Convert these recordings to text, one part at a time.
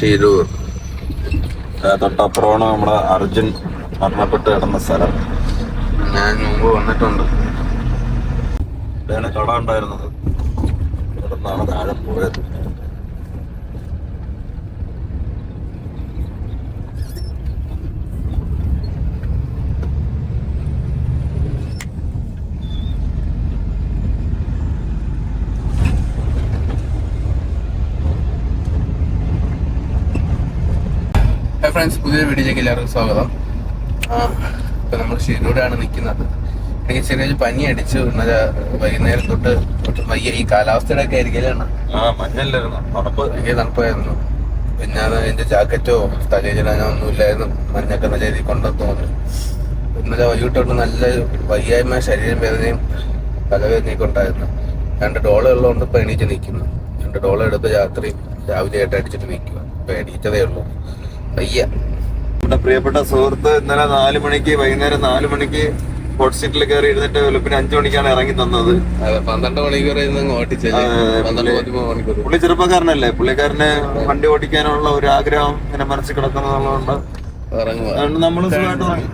ഷിരൂർ തൊട്ടപ്പുറമാണ് നമ്മുടെ അർജുൻ മരണപ്പെട്ട് കിടന്ന സ്ഥലം. ഞാൻ മുമ്പ് വന്നിട്ടുണ്ട്. ഇവിടെയാണ് കട ഉണ്ടായിരുന്നത്. ഇവിടെ നിന്നാണ് താഴെ പോയത്. ഫ്രണ്ട്സ് പുതിയൊരു വീഡിയോയിലേക്ക് എല്ലാവർക്കും സ്വാഗതം. ആ, ഇപ്പൊ നമ്മൾ ഷിരൂരാണ് നിൽക്കുന്നത് എനിക്ക് ചെറിയൊരു പനി അടിച്ചു. ഇന്നലെ വൈകുന്നേരം തൊട്ട് തൊട്ട് വയ്യ. ഈ കാലാവസ്ഥയുടെ ഒക്കെ ആയിരിക്കലാണ് ഭയങ്കര തണുപ്പായിരുന്നു. പിന്നെ എന്റെ ജാക്കറ്റോ തലയിലിടാനോ ഒന്നും ഇല്ലായിരുന്നു മഞ്ഞൊക്കെ നല്ല രീതിയിൽ കൊണ്ടെന്ന് തോന്നി. ഇന്നലെ വൈകിട്ടോട്ട് നല്ല വയ്യായ്മ ശരീരം വേദനയും തലവേദനയൊക്കെ ഉണ്ടായിരുന്നു. രണ്ട് ഡോളർ കൊണ്ട് ഇപ്പൊ എണീറ്റ് നിൽക്കുന്നു. രണ്ട് ഡോളർ എടുത്ത് രാത്രി രാവിലെ ആയിട്ട് അടിച്ചിട്ട് നിൽക്കുക ഇപ്പൊ എണീറ്റതേ ഉള്ളൂ. വയ്യ. നമ്മുടെ പ്രിയപ്പെട്ട സുഹൃത്ത് ഇന്നലെ നാല് മണിക്ക് വൈകുന്നേരം നാല് മണിക്ക് ഹോട്ട് സീറ്റിൽ കയറി ഇരുന്നിട്ട് വെളുപ്പിന് അഞ്ചു മണിക്കാണ് ഇറങ്ങി തന്നത്. പന്ത്രണ്ട് മണിക്കൂർ. പുള്ളി- ചെറുപ്പക്കാരനല്ലേ? പുള്ളിക്കാരന് വണ്ടി ഓടിക്കാനുള്ള ഒരു ആഗ്രഹം ഇങ്ങനെ മനസ്സിൽ കിടക്കുന്നതുകൊണ്ട് അതുകൊണ്ട് നമ്മൾ സുഖമായിട്ട് ഇറങ്ങി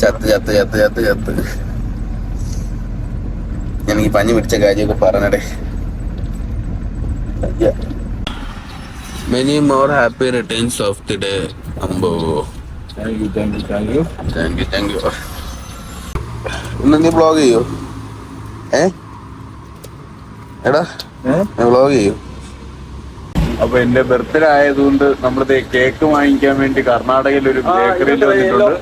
ചത്ത് ചത്ത് ചത്ത് ചത്ത് ചത്ത്. എനിക്ക് പഞ്ഞു പിടിച്ച കാര്യമൊക്കെ പറഞ്ഞടേ. Many more happy returns of the day അമ്പോ. Thank you thank you thank you thank you thank you ഇന്ന് നീ ബ്ലോഗ് ചെയ്യോ? ഏ? എടാ ബ്ലോഗ് ചെയ്യോ? അപ്പൊ എന്റെ ബർത്ത്ഡേ ആയതുകൊണ്ട് നമ്മളിത് കേക്ക് വാങ്ങിക്കാൻ വേണ്ടി കർണാടകയിൽ ഒരു ബേക്കറിയിൽ വന്നിട്ടുണ്ട്.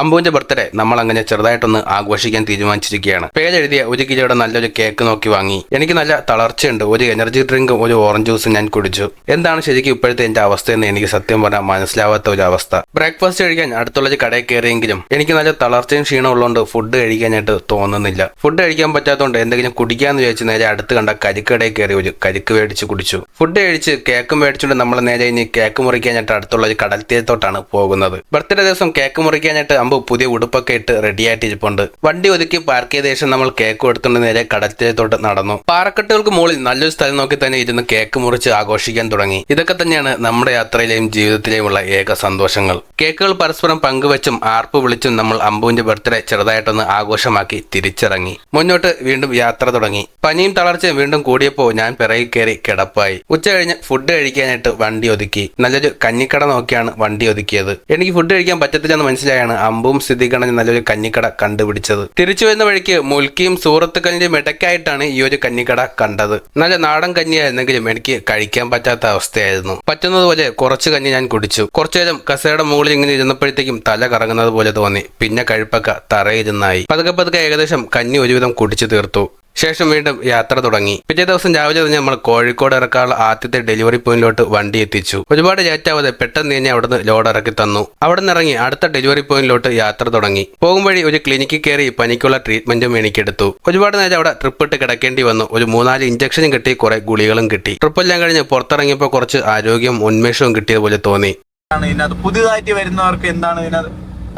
അമ്പുവിന്റെ ബർത്ത്ഡേ നമ്മൾ അങ്ങനെ ചെറുതായിട്ടൊന്ന് ആഘോഷിക്കാൻ തീരുമാനിച്ചിരിക്കുകയാണ്. പേരെഴുതിയ ഒരു കിലോയുടെ നല്ലൊരു കേക്ക് നോക്കി വാങ്ങി. എനിക്ക് നല്ല തളർച്ചയുണ്ട്. ഒരു എനർജി ഡ്രിങ്കും ഒരു ഓറഞ്ച് ജ്യൂസും ഞാൻ കുടിച്ചു. എന്താണ് ശരിക്കും ഇപ്പോഴത്തെ എന്റെ അവസ്ഥയെന്ന് എനിക്ക് സത്യം പറഞ്ഞാൽ മനസ്സിലാവാത്ത ഒരു അവസ്ഥ. ബ്രേക്ക്ഫാസ്റ്റ് കഴിക്കാൻ അടുത്തുള്ള കടയിൽ കയറിയെങ്കിലും എനിക്ക് നല്ല തളർച്ചയും ക്ഷീണം ഉള്ളതുകൊണ്ട് ഫുഡ് കഴിക്കാനായിട്ട് തോന്നുന്നില്ല. ഫുഡ് കഴിക്കാൻ പറ്റാത്തതുകൊണ്ട് എന്തെങ്കിലും കുടിക്കാന്ന് വിചാരിച്ച് നേരെ അടുത്ത് കണ്ട കരിക്കടയിൽ കയറി ഒരു കരിക്ക് മേടിച്ച് കുടിച്ചു. ഫുഡ് കഴിച്ച് കേക്ക് മേടിച്ചുകൊണ്ട് നമ്മൾ നേരെ ഇനി കേക്ക് മുറിക്കാനായിട്ട് അടുത്തുള്ള ഒരു കടൽ തീരത്തോട്ടാണ് പോകുന്നത്. ബർത്ത്ഡേ ദിവസം കേക്ക് മുറിക്കാനായിട്ട് അമ്പ് പുതിയ ഉടുപ്പൊക്കെ ഇട്ട് റെഡിയായിട്ട് ഇരിപ്പുണ്ട്. വണ്ടി ഒതുക്കി പാർക്ക് ചെയ്ത ശേഷം നമ്മൾ കേക്ക് എടുത്തുകൊണ്ട് നേരെ കടൽ തീരത്തോട്ട് നടന്നു. പാറക്കെട്ടുകൾക്ക് മുകളിൽ നല്ലൊരു സ്ഥലം നോക്കി തന്നെ ഇരുന്ന് കേക്ക് മുറിച്ച് ആഘോഷിക്കാൻ തുടങ്ങി. ഇതൊക്കെ തന്നെയാണ് നമ്മുടെ യാത്രയിലെയും ജീവിതത്തിലെയുമുള്ള ഏക സന്തോഷങ്ങൾ. കേക്കുകൾ പരസ്പരം പങ്കുവച്ചും ആർപ്പ് വിളിച്ചും നമ്മൾ അമ്പുവിന്റെ ബർത്ത്ഡേ ചെറുതായിട്ടൊന്ന് ആഘോഷമാക്കി തിരിച്ചിറങ്ങി. മുന്നോട്ട് വീണ്ടും യാത്ര തുടങ്ങി. പനിയും തളർച്ചയും വീണ്ടും കൂടിയപ്പോൾ ഞാൻ പിറകിൽ കയറി കിടപ്പായി. ഉച്ച കഴിഞ്ഞ് ഫുഡ് കഴിക്കാനായിട്ട് വണ്ടി ഒതുക്കി. നല്ലൊരു കഞ്ഞിക്കട നോക്കിയാണ് വണ്ടി ഒതുക്കിയത്. എനിക്ക് ഫുഡ് കഴിക്കാൻ പറ്റത്തില്ലെന്ന് മനസ്സിലായാണ് അമ്പും സ്ഥിതികണഞ്ഞ് നല്ലൊരു കഞ്ഞിക്കട കണ്ടുപിടിച്ചത്. തിരിച്ചു വരുന്ന വഴിക്ക് മുൽക്കിയും സൂറത്ത് കഞ്ഞിയും ഇടയ്ക്കായിട്ടാണ് ഈ ഒരു കഞ്ഞിക്കട കണ്ടത്. നല്ല നാടൻ കഞ്ഞിയായിരുന്നെങ്കിലും എനിക്ക് കഴിക്കാൻ പറ്റാത്ത അവസ്ഥയായിരുന്നു. പറ്റുന്നതുപോലെ കുറച്ച് കഞ്ഞി ഞാൻ കുടിച്ചു. കുറച്ചു നേരം കസേരയുടെ മുകളിൽ ഇങ്ങനെ ഇരുന്നപ്പോഴത്തേക്കും തല കറങ്ങുന്നത് പോലെ തോന്നി. പിന്നെ കഴിപ്പൊക്കെ തറയിരുന്നായി. പതുക്കെ പതുക്കെ ഏകദേശം കഞ്ഞി ഒരുവിധം കുടിച്ചു തീർത്തു. ശേഷം വീണ്ടും യാത്ര തുടങ്ങി. പിറ്റേ ദിവസം രാവിലെ തന്നെ നമ്മൾ കോഴിക്കോട് ഇറക്കാനുള്ള ആദ്യത്തെ ഡെലിവറി പോയിന്റിലോട്ട് വണ്ടി എത്തിച്ചു. ഒരുപാട് ലേറ്റാവാതെ പെട്ടെന്ന് തന്നെ അവിടുന്ന് ലോഡ് ഇറക്കി തന്നു. അവിടെ നിന്ന് ഇറങ്ങി അടുത്ത ഡെലിവറി പോയിന്റിലോട്ട് യാത്ര തുടങ്ങി. പോകും വഴി ഒരു ക്ലിനിക്കിൽ കയറി പനിക്കുള്ള ട്രീറ്റ്മെന്റും എനിക്കെടുത്തു. ഒരുപാട് നേരം അവിടെ ട്രിപ്പ് ഇട്ട് കിടക്കേണ്ടി വന്നു. ഒരു മൂന്നാൽ ഇഞ്ചക്ഷനും കിട്ടി കുറെ ഗുളികളും കിട്ടി. ട്രിപ്പെല്ലാം കഴിഞ്ഞ് പുറത്തിറങ്ങിയപ്പോൾ കുറച്ച് ആരോഗ്യം ഉന്മേഷവും കിട്ടിയതുപോലെ തോന്നി. ഇതിനകത്ത് പുതിയതായിട്ട് വരുന്നവർക്ക് എന്താണ് ഇതിനകത്ത്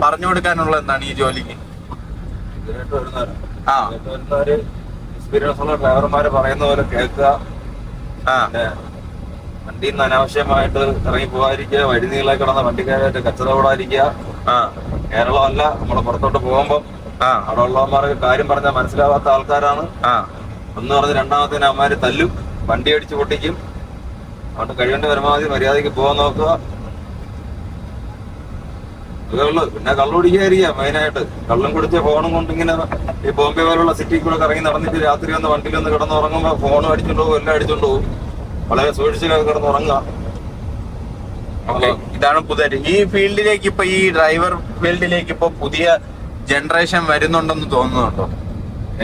പറഞ്ഞു കൊടുക്കാനുള്ള എന്താണ് ഈ ജോലിക്ക്? ആ. എക്സ്പീരിയൻസ് ഉള്ള ഡ്രൈവർമാര് പറയുന്ന പോലെ കേൾക്കുക. ആ. വണ്ടിയിൽ നിന്ന് അനാവശ്യമായിട്ട് ഇറങ്ങി പോകാതിരിക്കുക വഴി നീളെ കിടന്ന വണ്ടിക്കാരായിട്ട് കച്ചറ ഓടാതിരിക്കുക ആ. കേരളമല്ല നമ്മൾ പുറത്തോട്ട് പോകുമ്പോൾ ആ. അവിടെ ഉള്ളവന്മാർക്ക് കാര്യം പറഞ്ഞാൽ മനസ്സിലാവാത്ത ആൾക്കാരാണ്. ആ. ഒന്ന് പറഞ്ഞ് രണ്ടാമത്തേന് അമ്മമാര് തല്ലും വണ്ടി അടിച്ചു പൊട്ടിക്കും. അതുകൊണ്ട് കഴിയേണ്ട പരമാവധി മര്യാദയ്ക്ക് പോകാൻ നോക്കുക. അതേ ഉള്ളൂ പിന്നെ കള്ളുപിടിക്കാതിരിക്കുക മെയിനായിട്ട് കള്ളും കുടിച്ച ഫോണും കൊണ്ട് ഇങ്ങനെ ഈ ബോംബെ പോലുള്ള സിറ്റി കൂടെ കറങ്ങി നടന്നിട്ട് രാത്രി വന്ന് വണ്ടിയിൽ ഒന്ന് കിടന്നുറങ്ങുമ്പോൾ ഫോണും അടിച്ചോണ്ട് പോകും എല്ലാം അടിച്ചോണ്ട് പോകും. വളരെ സൂക്ഷിച്ചൊക്കെ കിടന്നുറങ്ങുക. ഇതാണ് പുതിയ ഈ ഫീൽഡിലേക്ക് ഇപ്പൊ ഈ ഡ്രൈവർ ഫീൽഡിലേക്ക് ഇപ്പൊ പുതിയ ജനറേഷൻ വരുന്നുണ്ടെന്ന് തോന്നുന്നുണ്ടോ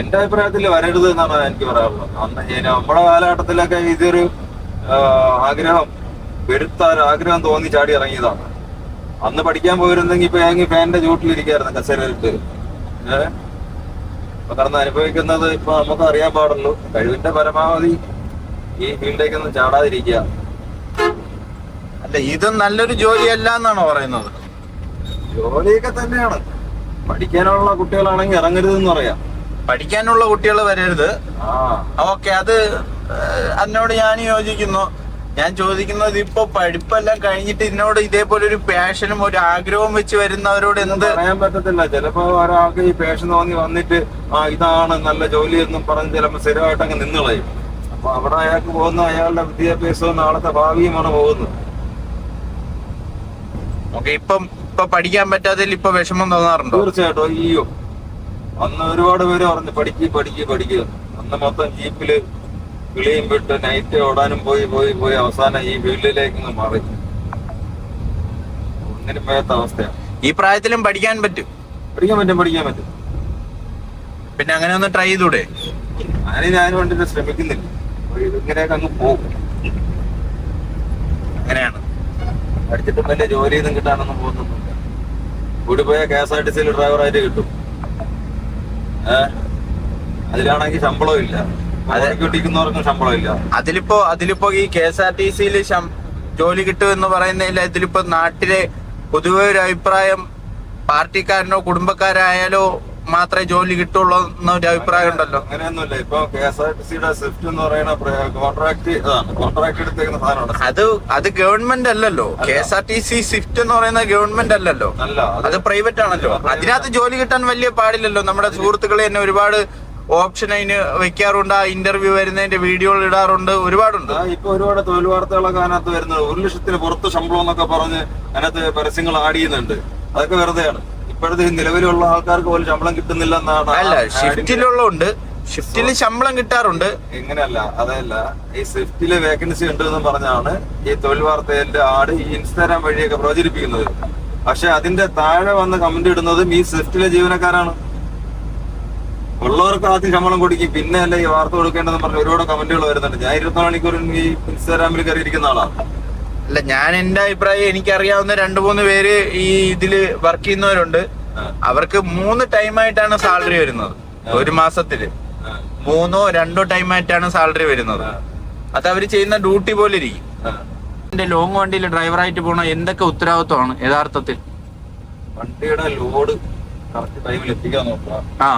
എന്റെ അഭിപ്രായത്തിൽ വരരുത് എന്നാണ് എനിക്ക് പറയാനുള്ളത്. നമ്മുടെ കാലഘട്ടത്തിലൊക്കെ ഇതൊരു ആഗ്രഹം വരുത്താൻ ആഗ്രഹം തോന്നി ചാടി ഇറങ്ങിയതാണ്. അന്ന് പഠിക്കാൻ പോയിരുന്നെങ്കിൽ ഇപ്പൊ ഞാൻ ഫാനിന്റെ ചൂട്ടിലിരിക്കായിരുന്നു കസേരയിട്ട് ഏഹ് അപ്പൊ കടന്ന് അനുഭവിക്കുന്നത് ഇപ്പൊ നമുക്ക് അറിയാൻ പാടുള്ളൂ. കഴിവിന്റെ പരമാവധി ഈ ഫീൽഡേക്ക് ഒന്നും ചാടാതിരിക്കുക. അല്ല ഇത് നല്ലൊരു ജോലിയല്ല എന്നാണോ പറയുന്നത്? ജോലിയൊക്കെ തന്നെയാണ്. പഠിക്കാനുള്ള കുട്ടികളാണെങ്കിൽ ഇറങ്ങരുത് എന്ന് പറയാം. പഠിക്കാനുള്ള കുട്ടികൾ വരരുത്. ആ. ഓക്കെ അത് അതിനോട് ഞാൻ യോജിക്കുന്നു. ഞാൻ ചോദിക്കുന്നത് ഇപ്പൊ പഠിപ്പെല്ലാം കഴിഞ്ഞിട്ട് ഇതിനോട് ഇതേപോലെ ഒരു പാഷനും ഒരു ആഗ്രഹവും വെച്ച് വരുന്നവരോട് എന്ത്? പറയാൻ പറ്റത്തില്ല. ചിലപ്പോ ഒരാൾക്ക് ഈ പാഷൻ തോന്നി വന്നിട്ട് ആ ഇതാണ് നല്ല ജോലി എന്നും പറഞ്ഞ് ചിലപ്പോ സ്ഥിരമായിട്ട് അങ്ങ് നിന്നുകളയും അപ്പൊ അവിടെ അയാൾക്ക് പോകുന്ന അയാളുടെ വിദ്യാഭ്യാസവും നാളത്തെ ഭാവിയുമാണ് പോകുന്നത്. ഓക്കെ ഇപ്പം ഇപ്പൊ പഠിക്കാൻ പറ്റാതെ ഇപ്പൊ വിഷമം തോന്നാറുണ്ടോ? തീർച്ചയായിട്ടും അയ്യോ. അന്ന് ഒരുപാട് പേര് പറഞ്ഞു പഠിക്കുക പഠിക്കുക പഠിക്കുക അന്ന് മൊത്തം ജീപ്പിൽ കിളിയും വിട്ട് നൈറ്റ് ഓടാനും പോയി പോയി പോയി അവസാനം ഈ വീട്ടിലേക്ക് മാറി. ഒന്നിനും പോയാത്ത അവസ്ഥയാണ് ഈ പ്രായത്തിലും പഠിക്കാൻ പറ്റും. പഠിക്കാൻ പറ്റും പഠിക്കാൻ പറ്റും. പിന്നെ അങ്ങനെ ഒന്ന് ട്രൈ ചെയ്തൂടെ? ഞാനും ഞാൻ വേണ്ടിട്ട് ശ്രമിക്കുന്നില്ല. ഇതിങ്ങനെയൊക്കെ അങ്ങ് പോകും. അങ്ങനെയാണ്. പഠിച്ചിട്ടും വലിയ ജോലിയൊന്നും കിട്ടാനൊന്നും പോകുന്നൊന്നുമില്ല. കൂടി പോയ കെ എസ് ആർ ടി സിയിൽ ഡ്രൈവറായിട്ട് കിട്ടും. ഏഹ് അതിലാണെങ്കിൽ ശമ്പളവും ഇല്ല. അതിലിപ്പോ അതിലിപ്പോ ഈ കെ എസ് ആർ ടി സിയിൽ ജോലി കിട്ടും എന്ന് പറയുന്നതിൽ ഇതിലിപ്പോ നാട്ടിലെ പൊതുവെ ഒരു അഭിപ്രായം പാർട്ടിക്കാരനോ കുടുംബക്കാരായാലോ മാത്രമേ ജോലി കിട്ടുള്ളൂ എന്നൊരു അഭിപ്രായം ഉണ്ടല്ലോ അങ്ങനെയൊന്നുമില്ല. ഇപ്പൊ കെ എസ് ആർ ടി സിയുടെ സ്വിഫ്റ്റ് എന്ന് പറയുന്ന കോൺട്രാക്ട് കോൺട്രാക്ട് എടുത്തേക്കുന്ന സാധനമാണ്. അത് അത് ഗവൺമെന്റ് അല്ലല്ലോ. K S R T C Swift എന്ന് പറയുന്ന ഗവൺമെന്റ് അല്ലല്ലോ. അല്ല അത് പ്രൈവറ്റ് ആണല്ലോ അതിനകത്ത് ജോലി കിട്ടാൻ വലിയ പാടില്ലല്ലോ. നമ്മുടെ സുഹൃത്തുക്കളെ തന്നെ ഒരുപാട് ഓപ്ഷൻ അതിന് വെക്കാറുണ്ട്. ആ ഇന്റർവ്യൂ വരുന്നതിന്റെ വീഡിയോകൾ ഇടാറുണ്ട്. ഒരുപാടുണ്ട്. ഇപ്പൊ ഒരുപാട് തൊഴിൽ വാർത്തകളൊക്കെ അതിനകത്ത് വരുന്നത്. ഒരു ലക്ഷത്തിന് പുറത്ത് ശമ്പളം എന്നൊക്കെ പറഞ്ഞ് അതിനകത്ത് പരസ്യങ്ങൾ ആഡ് ചെയ്യുന്നുണ്ട്. അതൊക്കെ വെറുതെയാണ്. ഇപ്പോഴത്തെ നിലവിലുള്ള ആൾക്കാർക്ക് പോലും ശമ്പളം കിട്ടുന്നില്ല എന്നാണ് അല്ല ഷിഫ്റ്റിലുള്ളതുണ്ട് ഷിഫ്റ്റിൽ ശമ്പളം കിട്ടാറുണ്ട്. ഇങ്ങനെയല്ല അതല്ല. ഈ സ്വിഫ്റ്റിൽ വേക്കൻസി ഉണ്ട് എന്ന് പറഞ്ഞാണ് ഈ തൊഴിൽ വാർത്തയിലെ ആട് ഈ ഇൻസ്റ്റാഗ്രാം വഴിയൊക്കെ പ്രചരിപ്പിക്കുന്നത്. പക്ഷെ അതിന്റെ താഴെ വന്ന് കമന്റ് ഇടുന്നതും ഈ സ്വിഫ്റ്റിലെ ജീവനക്കാരാണ്. ഉള്ളവർക്ക് ആദ്യം ശമ്പളം കൊടുക്കും പിന്നെ അല്ല ഈ വാർത്ത കൊടുക്കേണ്ടതെന്ന് പറഞ്ഞ ഒരുപാട് കമന്റുകൾ വരുന്നുണ്ട്. ഞാൻ ഇരുപത്തിനാല് മണിക്കൂർ ഈ ഇൻസ്റ്റാഗ്രാമിൽ കയറി ഇരിക്കുന്ന ആളാണ്. അല്ല ഞാൻ എന്റെ അഭിപ്രായം എനിക്കറിയാവുന്ന രണ്ടു മൂന്ന് പേര് ഈ ഇതിൽ വർക്ക് ചെയ്യുന്നവരുണ്ട്. അവർക്ക് മൂന്ന് ടൈമായിട്ടാണ് സാലറി വരുന്നത്. ഒരു മാസത്തിൽ. മൂന്നോ രണ്ടോ ടൈമായിട്ടാണ് സാലറി വരുന്നത്. അത് അവർ ചെയ്യുന്ന ഡ്യൂട്ടി പോലെ ഇരിക്കും. എന്റെ ലോങ് വണ്ടിയിൽ ഡ്രൈവറായിട്ട് പോണ എന്തൊക്കെ ഉത്തരവാദിത്വമാണ് യഥാർത്ഥത്തിൽ? വണ്ടിയുടെ ലോഡ് കറക്റ്റ് ടൈമിൽ എത്തിക്കാൻ നോക്കുക. ആ.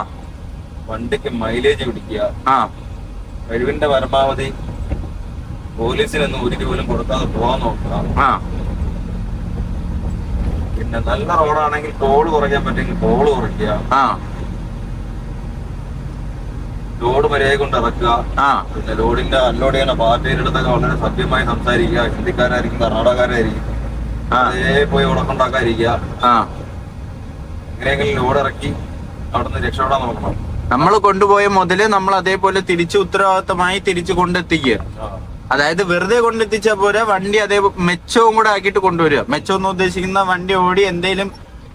വണ്ടിക്ക് മൈലേജ് പിടിക്കുക. ആ. കഴിവിന്റെ പരമാവധി പോലീസിനൊന്നും ഒരു പോലും കൊടുക്കാതെ പോകാൻ നോക്കുക. ആ. പിന്നെ നല്ല റോഡാണെങ്കിൽ ടോൾ കുറയ്ക്കാൻ പറ്റുമെങ്കിൽ ടോൾ കുറയ്ക്കുക. ആ. ലോഡ് മര്യാദ കൊണ്ട് ഇറക്കുക ആ. പിന്നെ ലോഡിന്റെ അൺലോഡ് ചെയ്യുന്ന പാർട്ടിയുടെ അടുത്തൊക്കെ വളരെ സഭ്യമായി സംസാരിക്കുക. ഹിന്ദിക്കാരായിരിക്കും കർണാടകക്കാരായിരിക്കും. അതേ പോയി ഉടക്കുണ്ടാക്കാതിരിക്കുക ആ. എങ്ങനെയെങ്കിലും ലോഡ് ഇറക്കി അവിടുന്ന് രക്ഷപ്പെടാൻ നോക്കണം. നമ്മൾ കൊണ്ടുപോയ മുതൽ നമ്മൾ അതേപോലെ തിരിച്ച് ഉത്തരവാദിത്തമായി തിരിച്ചു കൊണ്ടെത്തിക്കുക. അതായത് വെറുതെ കൊണ്ടെത്തിച്ചാൽ പോരാ വണ്ടി അതേ മെച്ചവും കൂടെ ആക്കിയിട്ട് കൊണ്ടുവരിക. മെച്ചം എന്ന് ഉദ്ദേശിക്കുന്ന വണ്ടി ഓടി എന്തെങ്കിലും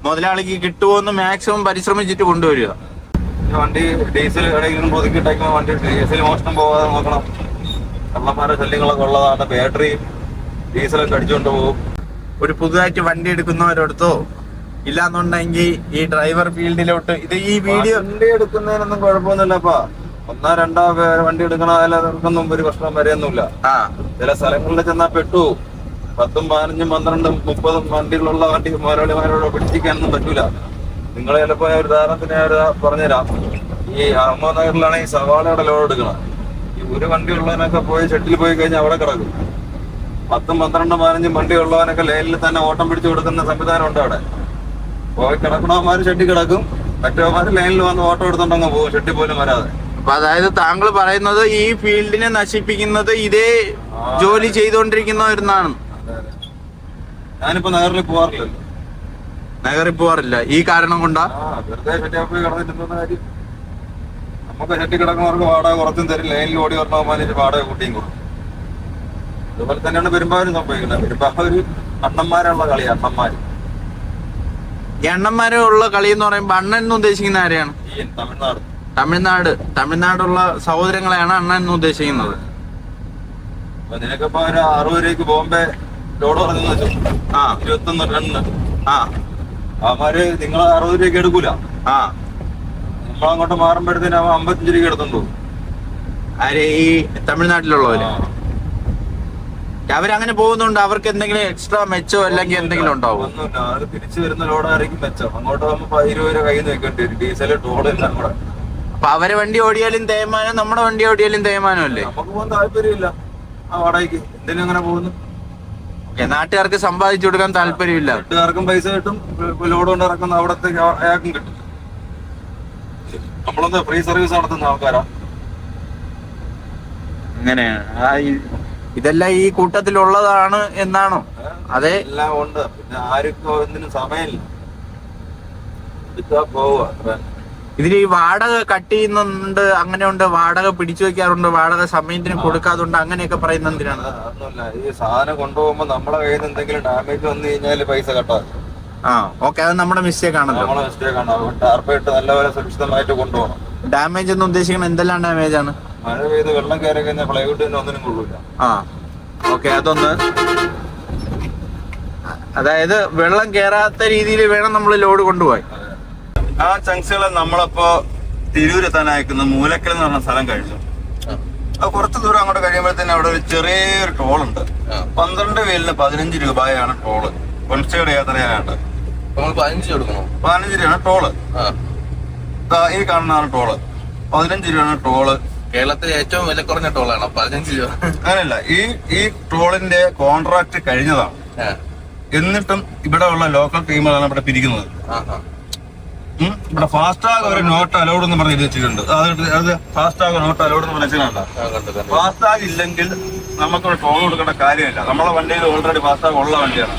മുതലാളിക്ക് കിട്ടുമോ എന്ന് മാക്സിമം പരിശ്രമിച്ചിട്ട് കൊണ്ടുവരിക. വണ്ടി ഡീസൽ എവിടെയെങ്കിലും വണ്ടി ഡീസൽ മോഷണം പോകാതെ നോക്കണം. കള്ളന്മാരുടെ ശല്യങ്ങളൊക്കെ ഉള്ളതാണ് ബാറ്ററി ഡീസലൊക്കെ അടിച്ചുകൊണ്ട് പോകും. ഒരു പുതുതായിട്ട് വണ്ടി എടുക്കുന്നവരടുത്തോ ഇല്ലാന്നുണ്ടെങ്കിൽ ഈ ഡ്രൈവർ ഫീൽഡിലോട്ട് ഇത് ഈ വീഡിയോ വണ്ടി എടുക്കുന്നതിനൊന്നും കുഴപ്പമൊന്നുമില്ലപ്പാ. ഒന്നോ രണ്ടോ പേര് വണ്ടി എടുക്കണ ഒരു പ്രശ്നം വരെയൊന്നുമില്ല. ചില സ്ഥലങ്ങളിൽ ചെന്നാൽ പെട്ടു. പത്തും പതിനഞ്ചും പന്ത്രണ്ടും മുപ്പതും വണ്ടികളുള്ള വണ്ടി മുതലാളിമാരോട് പിടിച്ചിരിക്കാനൊന്നും പറ്റൂല. നിങ്ങൾ ചിലപ്പോ ഒരു ഉദാഹരണത്തിന് ഒരു പറഞ്ഞുതരാം. ഈ അഹമ്മദ് നഗറിലാണ് ഈ സവാളയുടെ ലോഡ് എടുക്കണം ഈ ഒരു വണ്ടി ഉള്ളവനൊക്കെ പോയി ഷെട്ടിൽ പോയി കഴിഞ്ഞാൽ അവിടെ കിടക്കും. പത്തും പന്ത്രണ്ടും പതിനഞ്ചും വണ്ടി ഉള്ളവനൊക്കെ ലൈനിൽ തന്നെ ഓട്ടം പിടിച്ചു കൊടുക്കുന്ന സംവിധാനം ഉണ്ട് അവിടെ. പോയി കിടക്കണവന്മാര് ഷെട്ടിൽ കിടക്കും. മറ്റവന്മാര് ലൈനിൽ വന്ന് ഓട്ടോ എടുത്തോണ്ടങ്ങ് പോകും. ഷെഡി പോലും വരാതെ. അപ്പൊ അതായത് താങ്കൾ പറയുന്നത് ഈ ഫീൽഡിനെ നശിപ്പിക്കുന്നത് ഇതേ ജോലി ചെയ്തുകൊണ്ടിരിക്കുന്നവരെന്നാണ് ഞാനിപ്പോ നഗറിൽ പോവാറില്ലല്ലോ. നഗറിൽ പോവാറില്ല. ഈ കാരണം കൊണ്ടാ? വെറുതെ കിടന്നിട്ടുണ്ടെന്ന കാര്യം. നമുക്ക് കിടക്കുന്നവർക്ക് വാടക കുറച്ചും തരും. ലൈനിൽ ഓടി വരണമാതിരി വാടക കൂട്ടിയും കൊടുക്കും. അതുപോലെ തന്നെയാണ് പെരുമ്പാവൂരും സംഭവിക്കുന്നത്. പെരുമ്പാവൂര് അണ്ണന്മാരുള്ള കളി അണ്ണന്മാര്. ഈ അണ്ണന്മാരെ ഉള്ള കളി എന്ന് പറയുമ്പോ അണ്ണൻ എന്ന് ഉദ്ദേശിക്കുന്ന ആരെയാണ്? തമിഴ്നാട്. തമിഴ്നാട്. തമിഴ്നാടുള്ള സഹോദരങ്ങളെയാണ് അണ്ണൻ എന്ന് ഉദ്ദേശിക്കുന്നത്. നിനക്കിപ്പോ ഒരു അറുപത് രൂപയ്ക്ക് ബോംബെ ലോഡ് പറഞ്ഞു വെച്ചു? ആ. ഇരുപത്തൊന്ന് ടണ്ണ് ആ. അവന്മാര് നിങ്ങൾ അറുപത് രൂപയ്ക്ക് എടുക്കൂല. ആ. നമ്മളങ്ങോട്ട് മാറുമ്പോഴത്തേനും അവൻ അമ്പത്തഞ്ച് രൂപയ്ക്ക് എടുത്തുണ്ടോ ആരെ? ഈ തമിഴ്നാട്ടിലുള്ളവര്. അവരങ്ങനെ പോകുന്നുണ്ട്. അവർക്ക് എന്തെങ്കിലും എക്സ്ട്രാ മെച്ചോ അല്ലെങ്കിൽ എന്തെങ്കിലും ഉണ്ടാവും? അത് തിരിച്ചു വരുന്ന ലോഡായിരിക്കും മെച്ചം. അങ്ങോട്ട് ആകുമ്പോ ഇരുപത് രൂപ കയ്യിൽ നിന്ന് വരും. ഡീസൽ ടോൾ എല്ലാം കൂടെ. അപ്പൊ അവരെ വണ്ടി ഓടിയാലും തേയ്മാനം നമ്മുടെ വണ്ടി ഓടിയാലും തേയ്മാനം അല്ലേ നമുക്ക് പോകാൻ താല്പര്യമില്ല. ആ വാടകയ്ക്ക്. എന്തിനും അങ്ങനെ പോകുന്നു ഓക്കേ, നാട്ടുകാർക്ക് സമ്പാദിച്ചു കൊടുക്കാൻ താല്പര്യമില്ല. നാട്ടുകാർക്കും പൈസ കിട്ടും. ലോഡ് കൊണ്ട് ഇറക്കുന്ന അവിടത്തെ അയാൾക്കും കിട്ടും. നമ്മളൊന്ന് ഫ്രീ സർവീസ് നടത്തുന്ന ആൾക്കാരാ. അങ്ങനെയാണ് ഇതെല്ലാം ഈ കൂട്ടത്തിലുള്ളതാണ് എന്നാണോ? അതെ. എല്ലാം ഉണ്ട്. പിന്നെ ആർക്കും ഒന്നിനും സമയമില്ല. പോവുക ഇതിൽ ഈ വാടക കട്ട് ചെയ്യുന്നുണ്ട് അങ്ങനെയുണ്ട് വാടക പിടിച്ചു വെക്കാറുണ്ട് വാടക സമയത്തിന് കൊടുക്കാതുണ്ട് അങ്ങനെയൊക്കെ പറയുന്ന എന്തിനാണ്? അതൊന്നുമില്ല. ഈ സാധനം കൊണ്ടുപോകുമ്പോ നമ്മളെ കയ്യിൽ നിന്ന് എന്തെങ്കിലും ഡാമേജ് വന്നു കഴിഞ്ഞാൽ പൈസ കട്ടാകും. ആ ഓക്കെ. അത് നമ്മുടെ മിസ്റ്റേക്ക് ആണ് നമ്മുടെ മിസ്റ്റേക്ക് ആണ്. ടാർപ്പ് ഇട്ട് നല്ലപോലെ സുരക്ഷിതമായിട്ട് കൊണ്ടുപോകണം. ഡാമേജ് എന്ന് ഉദ്ദേശിക്കുന്നത് എന്തെല്ലാം ഡാമേജ് ആണ് മഴ പെയ്ത് വെള്ളം കയറി കഴിഞ്ഞാൽ പ്ലൈവുഡിന് ഒന്നിനും കൊള്ളൂല. ആ ഓക്കെ അതൊന്ന്. അതായത് വെള്ളം കയറാത്ത രീതിയിൽ വേണം നമ്മൾ ലോഡ് കൊണ്ടുപോയി ആ ചങ്സുകളെ നമ്മളിപ്പോ തിരൂരെത്താൻ അയക്കുന്ന മൂലക്കൽ എന്ന് പറഞ്ഞ സ്ഥലം കഴിഞ്ഞു. അത് കുറച്ച് ദൂരം അങ്ങോട്ട് കഴിയുമ്പോഴത്തേന് അവിടെ ഒരു ചെറിയൊരു ടോൾ ഉണ്ട്. പന്ത്രണ്ട് വീലിന് പതിനഞ്ച് രൂപയാണ് ടോൾ പുലർച്ചയുടെ യാത്രയായിട്ട് പതിനഞ്ച് രൂപയാണ് ടോൾ ഈ കാണുന്നതാണ് ടോൾ പതിനഞ്ച് രൂപയാണ് ടോൾ കേരളത്തിലെ ഏറ്റവും വില കുറഞ്ഞ ടോളാണ്. പതിനഞ്ച് രൂപ. അങ്ങനല്ല ഈ ഈ ടോളിന്റെ കോൺട്രാക്ട് കഴിഞ്ഞതാണ്. എന്നിട്ടും ഇവിടെ ഉള്ള ലോക്കൽ ടീമുകളാണ് ഇവിടെ പിരിക്കുന്നത്. ഇവിടെ ഫാസ്ടാഗ് ഒരു നോട്ട് അലൗഡ് എന്ന് പറഞ്ഞ് വെച്ചിട്ടുണ്ട്. അത് അത് ഫാസ്ടാഗ് നോട്ട് അലൗഡ് എന്ന് പറഞ്ഞാൽ ഫാസ്റ്റാഗ്. ഫാസ്ടാഗ് ഇല്ലെങ്കിൽ നമുക്ക് ടോൾ കൊടുക്കേണ്ട കാര്യമില്ല. നമ്മളെ വണ്ടിയിൽ ഓൾറെഡി ഫാസ്റ്റാഗ് ഉള്ള വണ്ടിയാണ്.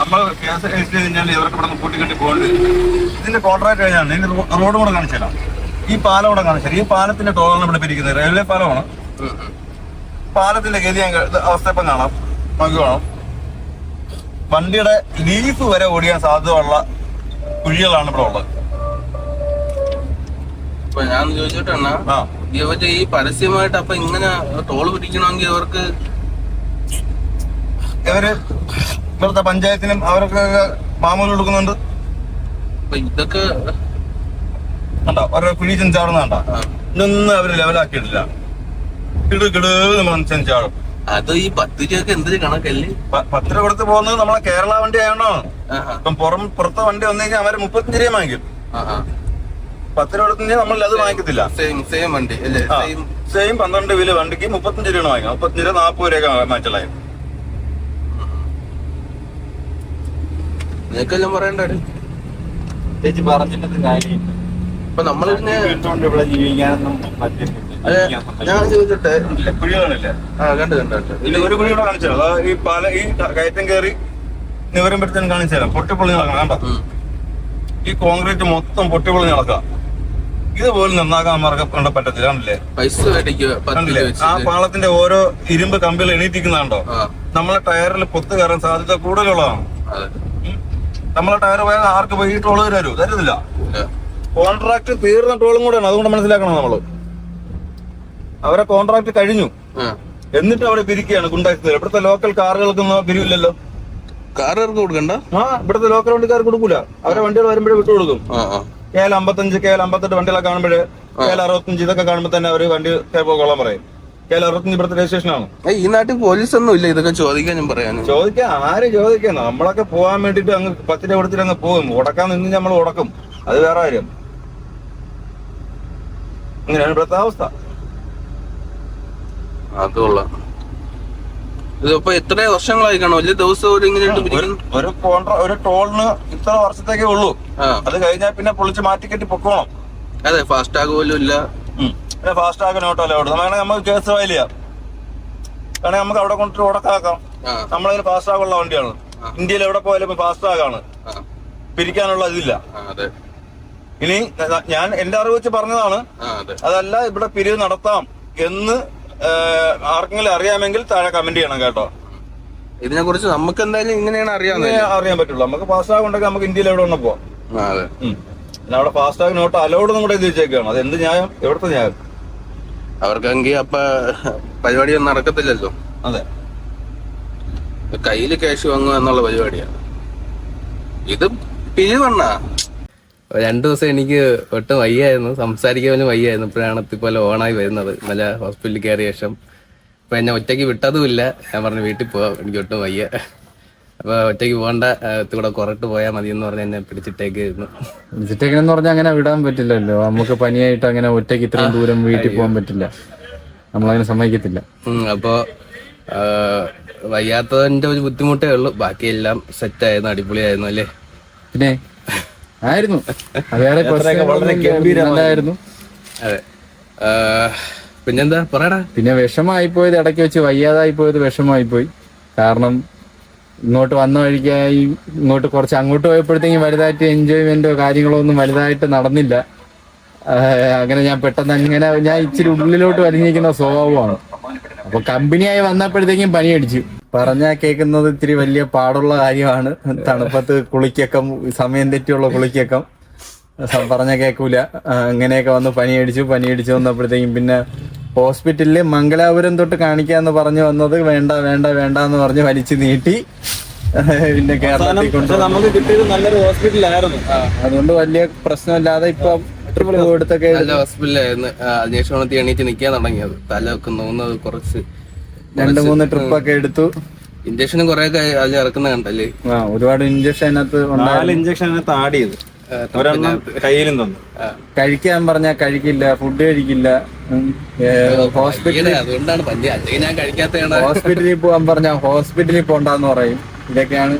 നമ്മൾ കേസ് രജിസ്റ്റർ ചെയ്ത് കഴിഞ്ഞാൽ ഇവർക്ക് ഇവിടെ നിന്ന് കൂട്ടിക്കെട്ടി പോകേണ്ടി ഇതിന്റെ കോൺട്രാക്ട് കഴിഞ്ഞാണ്. ഇതിന്റെ റോഡ് കൂടെ കാണിച്ചാൽ ഈ പാലം കൂടെ കാണിച്ചാൽ ഈ പാലത്തിന്റെ ടോളാണ് ഇവിടെ പിരിക്കുന്നത് റെയിൽവേ പാലമാണ്. പാലത്തിന്റെ ഗതി അവസ്ഥ ഇപ്പം കാണാം. നമുക്ക് കാണാം. വണ്ടിയുടെ ലീഫ് വരെ ഓടിയാൻ സാധ്യതയുള്ള കുഴികളാണ് ഇവിടെ ഉള്ളത്. ഇപ്പൊ ഞാൻ ചോദിച്ചിട്ടാണ് ഈ പരസ്യമായിട്ട് അപ്പൊ ഇങ്ങനെ ടോൾ പിടിക്കണമെങ്കിൽ അവർക്ക് ഇവർ ഇവിടുത്തെ പഞ്ചായത്തിനും അവർക്ക് മാമൂൽ കൊടുക്കുന്നുണ്ട്. ഇതൊക്കെ കണ്ടോ? ഓരോ കുഴി ചെഞ്ചാടുന്ന കണ്ടോ? ഇതൊന്നും അവർ ലെവലാക്കിയിട്ടില്ല കിടു കിടു നമ്മൾ ചെഞ്ചാടും അത് ഈ പത്ത് രൂപയൊക്കെ എന്തൊരു കണക്കല്ലേ പത്ത് രൂപ കൊടുത്ത് പോകുന്നത് നമ്മളെ കേരള വണ്ടി ആയതുകൊണ്ടാണ് ആ, ആ, ഇപ്പം പുറം പുറത്തെ വണ്ടി വന്നു കഴിഞ്ഞാൽ അവർ മുപ്പത്തഞ്ച് രൂപ വാങ്ങിക്കും. പത്ത് രൂപ കൊടുത്ത് നമ്മൾ അത് വാങ്ങിക്കത്തില്ല. സെയിം സെയിം വണ്ടി അല്ലേ? സെയിം പന്ത്രണ്ട് വില വണ്ടിക്ക് മുപ്പത്തഞ്ച് രൂപയാണ് വാങ്ങിക്കും. മുപ്പത്തഞ്ച് രൂപ നാപ്പത് രൂപയൊക്കെ മാറ്റലായി നിനക്കെല്ലാം പറയണ്ടേ? ചേച്ചി പറഞ്ഞിട്ട് കാര്യം ഇപ്പൊ നമ്മൾ പിന്നെ ഇവിടെ ജീവിക്കാനൊന്നും അതെ, ഞാൻ ചോദിച്ചിട്ടെ? ആ കണ്ടു കണ്ടു കണ്ടു. ഇതിൽ ഒരു കുഴി കൂടെ കാണിച്ചു തരാം അതാ ഈ പാല ഈ കയറ്റം കയറി നിവരുമ്പോഴത്തേനും കാണിച്ചു തരാം പൊട്ടിപ്പൊളി നടക്കണം കണ്ടോ? ഉം. ഈ കോൺക്രീറ്റ് മൊത്തം പൊട്ടിപ്പൊളി നടക്കാം ഇതുപോലെ നന്നാക്കാൻ അവർക്ക് കൊണ്ട് പറ്റത്തില്ല കണ്ടില്ലേ? പൈസ മേടിക്കുക പത്ത് കണ്ടില്ലേ? രൂപ ആ വെച്ചിട്ട് പാളത്തിന്റെ ഓരോ ഇരുമ്പ് കമ്പികൾ എണീറ്റിക്കുന്നുണ്ടോ ആ. നമ്മളെ ടയറിൽ പൊത്ത് കയറാൻ സാധ്യത കൂടുതലുള്ളതാണ്. അതെ. ഉം. നമ്മളെ ടയർ പോയാൽ ആർക്ക് പോയി ടോൾ തരൂ തരുന്നില്ല. കോൺട്രാക്ട് തീർന്ന ടോളും കൂടെയാണ്. അതുകൊണ്ട് മനസ്സിലാക്കണം നമ്മൾ. അവരെ കോൺട്രാക്ട് കഴിഞ്ഞു. എന്നിട്ട് അവിടെ പിരിക്കുകയാണ് ഗുണ്ടാക്കി ഇവിടുത്തെ ലോക്കൽ കാറുകൾക്കൊന്നും പിരിവില്ലല്ലോ. കാറുകാർക്ക് കൊടുക്കണ്ട? ആ ഇവിടുത്തെ ലോക്കൽ വണ്ടിക്കാർക്ക് കൊടുക്കൂല. അവരെ വണ്ടികൾ വരുമ്പോഴേ വിട്ടു കൊടുക്കും. ആ ആ. കെ എൽ അമ്പത്തഞ്ച് കെ എൽ അമ്പത്തെട്ട് വണ്ടികളൊക്കെ കാണുമ്പോഴേ കെ എൽ അറുപത്തഞ്ച് ഇതൊക്കെ കാണുമ്പോൾ തന്നെ അവർ വണ്ടി കൊള്ളാൻ പറയും. കെ എൽ അറുപത്തഞ്ച് ഇവിടുത്തെ രജിസ്ട്രേഷനാണ് ഈ നാട്ടിൽ പോലീസ് ഒന്നും ഇല്ല. ഇതൊക്കെ ചോദിക്കാൻ ഞാൻ പറയാൻ ചോദിക്കാം ആര് ചോദിക്കാം? നമ്മളൊക്കെ പോകാൻ വേണ്ടിട്ട് അങ്ങ് പത്ത് രൂപ കൊടുത്തിട്ട് അങ്ങ് പോകും. ഉടക്കാൻ നിന്ന് നമ്മൾ ഉടക്കും. അത് വേറെ കാര്യം. ഇങ്ങനെയാണ് ഇവിടുത്തെ അവസ്ഥ. ഇതിപ്പോ എത്ര വർഷങ്ങളായി കാണും. വലിയ ദിവസം ഒരു ഇങ്ങനെ ഒരു പിടിക്കുന്നു ഒരു കോൺട്രാ ഒരു ടോളിന് ഇത്ര വർഷത്തേക്കേ ഉള്ളൂ. അത് കഴിഞ്ഞാൽ പിന്നെ പൊളിച്ച് മാറ്റിക്കെട്ടി പൊക്കോണം അതെ ഫാസ്റ്റ് ടാഗ് പോലും ഇല്ല. പിന്നെ ഫാസ്റ്റ് ആക്കാൻ ഓട്ടോ അല്ല ഓടും നമുക്ക് കേസ് ഫയൽ ചെയ്യാം. കാരണം നമുക്ക് അവിടെ കൊണ്ടിട്ട് ഉടക്കാക്കാം. നമ്മളതിന് ഫാസ്റ്റ് ഉള്ള വണ്ടിയാണ്. ഇന്ത്യയിൽ എവിടെ പോയാലും ഫാസ്റ്റ് ആഗാണ് ആ. പിരിക്കാനുള്ള ഇതില്ല. അതെ. ഇനി ഞാൻ എന്റെ അറിവ് വെച്ച് പറഞ്ഞതാണ്. അതെ. അതല്ല ഇവിടെ പിരിവ് നടത്താം എന്ന് ആർക്കെങ്കിലും അറിയാമെങ്കിൽ താഴെ കമന്റ് ചെയ്യണം കേട്ടോ. ഇതിനെ കുറിച്ച് നമുക്ക് എന്തായാലും ഇങ്ങനെയാണ് അറിയാവുന്നത്. അറിയാൻ പറ്റുള്ളൂ. നമുക്ക് ഫാസ്റ്റ് ആഗ് ഉണ്ടെങ്കിൽ നമുക്ക് ഇന്ത്യയിൽ എവിടെ വേണം പോവാം. പിന്നെ അവിടെ ഫാസ്റ്റ് ആഗ് നോട്ട് അലൗഡ് ഒന്നും കൂടെ ചോദിച്ചേക്കാണ് വെച്ചേക്കാണ്. അത് എന്ത് ന്യായം? എവിടുത്തെ ന്യായം? അവർക്കെങ്കിൽ അപ്പൊ പരിപാടിയൊന്നും നടക്കത്തില്ലല്ലോ. അതെ. കയ്യിൽ ക്യാഷ് വാങ്ങുക എന്നുള്ള പരിപാടിയാണ്. ഇത് പിരിവണ്ണ രണ്ടു ദിവസം എനിക്ക് ഒട്ടും വയ്യായിരുന്നു. സംസാരിക്കാൻ പോലും വയ്യായിരുന്നു. ഇപ്പോഴാണ് ഇതുപോലെ ഓണായി വരുന്നത്. നല്ല ഹോസ്പിറ്റലിൽ കയറിയ ശേഷം. ഇപ്പൊ എന്നെ ഒറ്റയ്ക്ക് വിട്ടതുമില്ല. ഞാൻ പറഞ്ഞു വീട്ടിൽ പോവാം. എനിക്ക് ഒട്ടും വയ്യ. അപ്പൊ ഒറ്റയ്ക്ക് പോകണ്ട. കൂടെ കുറട്ട് പോയാൽ മതി എന്ന് പറഞ്ഞ് എന്നെ പിടിച്ചിട്ടേക്കായിരുന്നു. പിടിച്ചിട്ടേക്കണെന്ന് പറഞ്ഞാൽ അങ്ങനെ വിടാൻ പറ്റില്ലല്ലോ. നമുക്ക് പനിയായിട്ട് അങ്ങനെ ഒറ്റയ്ക്ക് ഇത്രയും ദൂരം വീട്ടിൽ പോകാൻ പറ്റില്ല. നമ്മളങ്ങനെ സമ്മതിക്കത്തില്ല. ഉം, അപ്പോ ആ, വയ്യാത്തതിന്റെ ഒരു ബുദ്ധിമുട്ടേ ഉള്ളൂ. ബാക്കിയെല്ലാം സെറ്റ് ആയിരുന്നു അടിപൊളിയായിരുന്നു അല്ലേ? പിന്നെ? ആയിരുന്നു. പ്രശ്നങ്ങളൊന്നും നല്ലതായിരുന്നു അതെ. പിന്നെന്താ? പറയടാ പിന്നെ വിഷമായി പോയത് ഇടയ്ക്ക് വെച്ച് വയ്യാതായി പോയത് വിഷമായി പോയി കാരണം ഇങ്ങോട്ട് വന്ന വഴിക്കായി ഇങ്ങോട്ട് കുറച്ച് അങ്ങോട്ട് പോയപ്പോഴത്തേക്കും വലുതായിട്ട് എൻജോയ്മെന്റോ കാര്യങ്ങളോ ഒന്നും വലുതായിട്ട് നടന്നില്ല. അങ്ങനെ ഞാൻ പെട്ടെന്ന് അങ്ങനെ ഞാൻ ഇച്ചിരി ഉള്ളിലോട്ട് വലിഞ്ഞിരിക്കുന്ന സ്വഭാവമാണ്. അപ്പൊ കമ്പനിയായി വന്നപ്പോഴത്തേക്കും പനി അടിച്ചു പറഞ്ഞാ കേൾക്കുന്നത് ഇത്തിരി വലിയ പാടുള്ള കാര്യമാണ്. തണുപ്പത്ത് കുളിക്കക്കം സമയം തെറ്റിയുള്ള കുളിക്കക്കം. പറഞ്ഞ കേൾക്കൂല. അങ്ങനെയൊക്കെ വന്ന് പനി അടിച്ചു പനി അടിച്ചു വന്നപ്പോഴത്തേക്കും പിന്നെ ഹോസ്പിറ്റലിൽ മംഗലാപുരം തൊട്ട് കാണിക്കാന്ന് പറഞ്ഞു വന്നത് വേണ്ട വേണ്ട വേണ്ട എന്ന് പറഞ്ഞ് വലിച്ചു നീട്ടി. പിന്നെ കേരളത്തിൽ കൊണ്ട് പക്ഷെ നമുക്ക് കിട്ടിയത് നല്ലൊരു ഹോസ്പിറ്റലായിരുന്നു അതുകൊണ്ട് വലിയ പ്രശ്നമില്ലാതെ ഇപ്പൊ നല്ല ഹോസ്പിറ്റലായിരുന്നു അതിനുശേഷമാണ് എണീറ്റ് നിൽക്കാൻ തുടങ്ങിയത്. തല ഒക്കെ നോക്കുന്നത് കുറച്ച് രണ്ട് മൂന്ന് ട്രിപ്പ് ഒക്കെ എടുത്തു. ഇഞ്ചക്ഷനും കുറെ അതിൽ ഇറക്കുന്ന കണ്ടല്ലേ? ആ ഒരുപാട് ഇഞ്ചക്ഷൻ അതിനകത്ത് നാല് ഇഞ്ചക്ഷൻ അതിനകത്ത് ആഡ് ചെയ്തു. ഒരെണ്ണം കയ്യിലും തന്നു. കഴിക്കാൻ പറഞ്ഞാ കഴിക്കില്ല ഫുഡ് കഴിക്കില്ല. ഹോസ്പിറ്റലിൽ അതുകൊണ്ടാണ് ഞാൻ ഹോസ്പിറ്റലിൽ പോകാൻ പറഞ്ഞ ഹോസ്പിറ്റലിൽ പോണ്ടെന്ന് പറയും. ഇതൊക്കെയാണ്.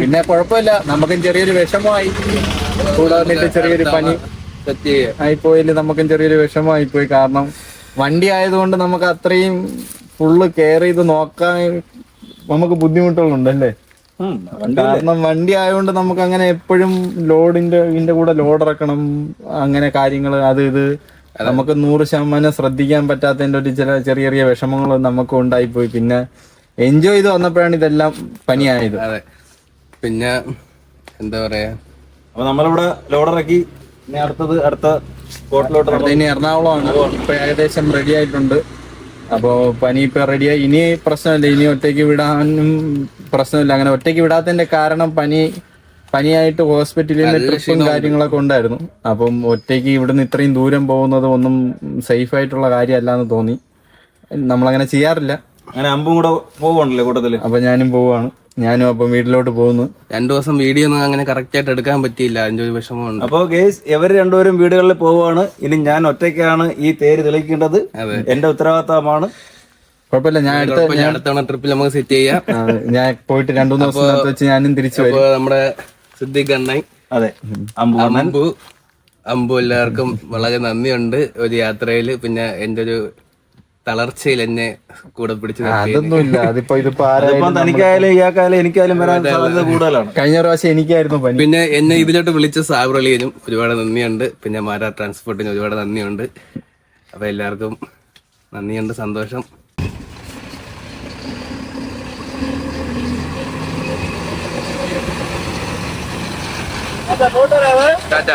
പിന്നെ കുഴപ്പമില്ല. നമുക്കും ചെറിയൊരു വിഷമമായി. കൂടെ വന്നിട്ട് ചെറിയൊരു പനി ആയിപ്പോയില്ല ആയിപ്പോയിൽ നമുക്കും ചെറിയൊരു വിഷമമായി പോയി കാരണം വണ്ടി ആയതുകൊണ്ട് നമുക്ക് അത്രയും ഫുള്ള് കെയർ ചെയ്ത് നോക്കാൻ നമുക്ക് ബുദ്ധിമുട്ടുകളുണ്ട് അല്ലേ? കാരണം വണ്ടി ആയതുകൊണ്ട് നമുക്ക് അങ്ങനെ എപ്പോഴും ലോഡിന്റെ ഇതിന്റെ കൂടെ ലോഡ് ഇറക്കണം അങ്ങനെ കാര്യങ്ങൾ അത് ഇത്. നമുക്ക് നൂറ് ശതമാനം ശ്രദ്ധിക്കാൻ പറ്റാത്തതിന്റെ ഒരു ചില ചെറിയ ചെറിയ വിഷമങ്ങൾ നമുക്ക് ഉണ്ടായി പോയി പിന്നെ എൻജോയ് ചെയ്ത് വന്നപ്പോഴാണ് ഇതെല്ലാം പനിയായത്. അതെ. പിന്നെ എന്താ പറയാ? അപ്പൊ നമ്മളിവിടെ ലോഡിറക്കി ഇനി അടുത്തത് അടുത്ത സ്പോട്ടിലോട്ട് അടുത്ത ഇനി എറണാകുളമാണ്. ഇപ്പൊ ഏകദേശം റെഡി ആയിട്ടുണ്ട്. അപ്പോ പനി ഇപ്പൊ റെഡിയായി ഇനി പ്രശ്നമില്ല. ഇനി ഒറ്റയ്ക്ക് വിടാനും പ്രശ്നമില്ല. അങ്ങനെ ഒറ്റയ്ക്ക് വിടാത്തതിന്റെ കാരണം പനി പനിയായിട്ട് ഹോസ്പിറ്റലിൽ നിന്ന് ട്രിപ്പും കാര്യങ്ങളൊക്കെ ഉണ്ടായിരുന്നു. അപ്പം ഒറ്റയ്ക്ക് ഇവിടുന്ന് ഇത്രയും ദൂരം പോകുന്നത് ഒന്നും സേഫ് ആയിട്ടുള്ള കാര്യമല്ല എന്ന് തോന്നി. നമ്മളങ്ങനെ ചെയ്യാറില്ല. അങ്ങനെ അമ്പും കൂടെ പോവുകയാണല്ലേ കൂട്ടത്തിൽ? അപ്പൊ ഞാനും പോവാണ് ഞാനും അപ്പം വീട്ടിലോട്ട് പോകുന്നു. രണ്ടു ദിവസം വീഡിയോ ഒന്നും അങ്ങനെ കറക്റ്റ് ആയിട്ട് എടുക്കാൻ പറ്റിയില്ല. അതിന്റെ ഒരു വിഷമമുണ്ട്. അപ്പോ ഗേസ് ഇവർ രണ്ടുപേരും വീടുകളിൽ പോവാണ് ഇനി ഞാൻ ഒറ്റയ്ക്കാണ് ഈ തേര് തെളിയിക്കേണ്ടത്. എന്റെ ഉത്തരവാദിത്തമാണ്. കുഴപ്പമില്ല ഞാൻ അടുത്ത ഞാൻ അടുത്തവണ ട്രിപ്പിൽ നമുക്ക് സെറ്റ് ചെയ്യാം. ഞാൻ പോയിട്ട് രണ്ടു മൂന്ന് ദിവസത്തിനകത്ത് വെച്ച് ഞാനും തിരിച്ചു വരും. നമ്മുടെ സിദ്ദിഖ് അണ്ണൻ അതെ അമ്പു അമ്പു. അമ്പു എല്ലാവർക്കും വളരെ നന്ദിയുണ്ട് ഒരു യാത്രയിൽ. പിന്നെ എന്റെ ഒരു തളർച്ചയിൽ എന്നെ കൂടെ പിടിച്ചു അതൊന്നുമില്ല. അതിപ്പോ ഇതിപ്പോ തനിക്കായാലും ഇയാൾക്കായാലും എനിക്കായാലും വരാൻ സാധ്യത കൂടുതലാണ്. കഴിഞ്ഞ പ്രാവശ്യം എനിക്കായിരുന്നു പനി. പിന്നെ എന്നെ ഇതിലോട്ട് വിളിച്ച സാബർ അളിയനും ഒരുപാട് നന്ദിയുണ്ട്. പിന്നെ മാരാ ട്രാൻസ്പോർട്ടിന് ഒരുപാട് നന്ദിയുണ്ട്. അപ്പൊ എല്ലാവർക്കും നന്ദിയുണ്ട് സന്തോഷം. ടാറ്റ.